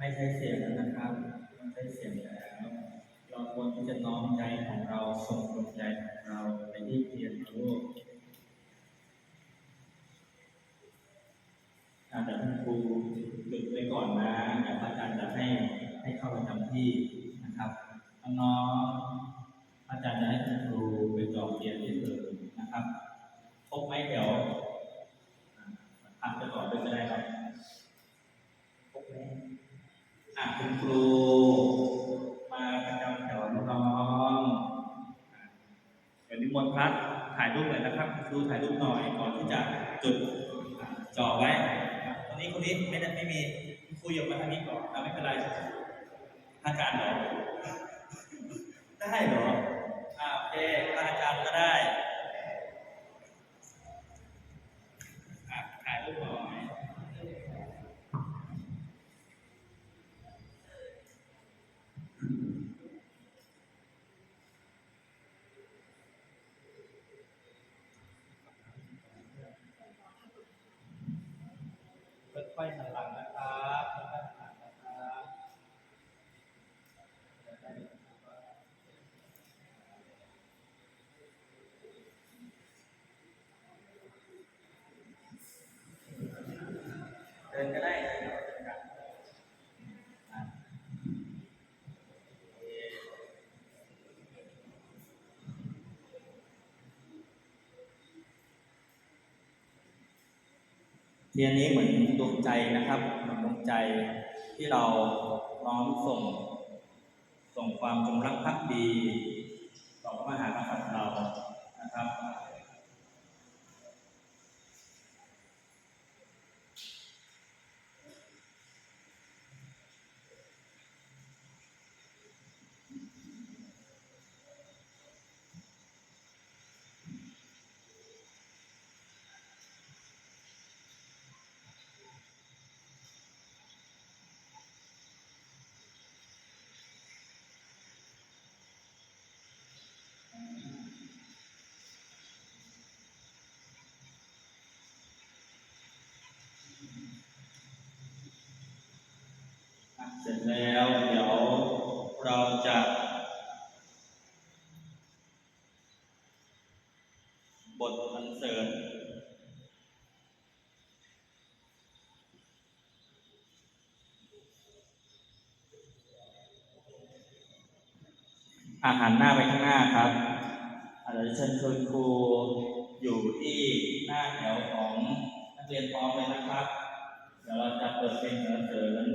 ม่ใช้เสียงแล้วนะครับไม่ใช้เสียงแล้วเราควรที่จะน้อมใจของเราส่งดวงใจของเราไปที่เทียนนะลูกอาจารย์ครูหยุดไว้ก่อนนะเดี๋ยวอาจารย์จะให้ให้เข้าประจำที่นะครับน้องอาจารย์จะให้คุณครูไปจองเรียนที่อื่นนะครับครบไหมเดี๋ยวอ่าพักไปก่อนด้วยก็ได้ครับครบไหม อะ คุณครูมาประจำแถวน้องๆอะเดี๋ยวนิมนต์พระถ่ายรูปหน่อยนะครับคุณครูถ่ายรูปหน่อยก่อนที่จะจุดจ่อไว้ตอนนี้คนนี้ไม่ได้ไม่มีคุณครูยกมาทางนี้ก่อนเอาไม่เป็นไรอาจารย์หรอได้หรออ่าโอเคอาจารย์ก็ได้อะถ่ายรูปหน่อย ค่อยๆหันหลังนะครับค่อยๆหันหลังนะครับ เดินก็ได้เดินก็ได้อะโอเคเทียนนี้เหมือนดวงใจนะครับเหมือนดวงใจที่เราน้อมส่ง ส่งความจงรักภักดีต่อพระมหากษัตริย์เรา เสร็จแล้วเดี๋ยวเราจะบทสรรเสิริญอาหารหน้าไปข้างหน้าครับอาจจะเชิญชวนครูอยู่ที่หน้าแถวของนักเรียนพร้อมเลยนะครับ เดี๋ยวเราจะเปิดเพลงสรรเสิริญ